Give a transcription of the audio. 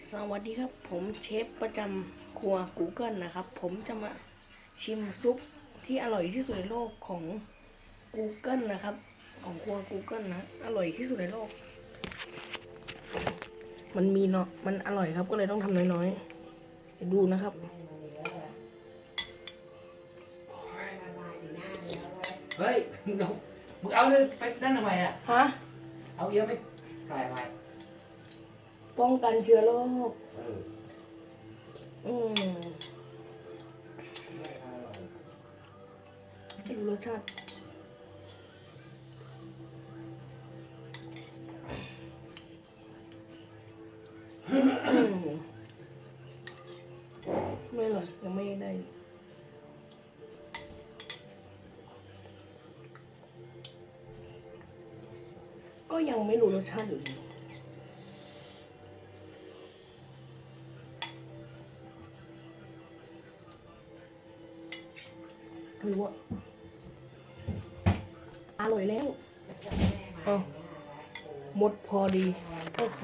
สวัสดีครับ ผมเชฟประจำครัว Google นะครับ ผมจะมาชิมซุปที่อร่อยที่สุดในโลกของ Google นะครับ ของครัว Google นะอร่อยที่สุดในโลก มันมีเนาะมันอร่อยครับก็เลยต้องทำน้อยๆเดี๋ยวดูนะครับเฮ้ยมึงเอามึงเอาเลยไปนั่นทำไมอะฮะเอาเยอะไปถ่ายทำไม ป้องกันเชื้อโรคอืมดูรสชาติไม่อร่อยยังไม่ได้ก็ยังไม่รู้รสชาติอยู่ดี ไม่รู้อะอร่อยแล้ว เอาหมดพอดี โอ้โห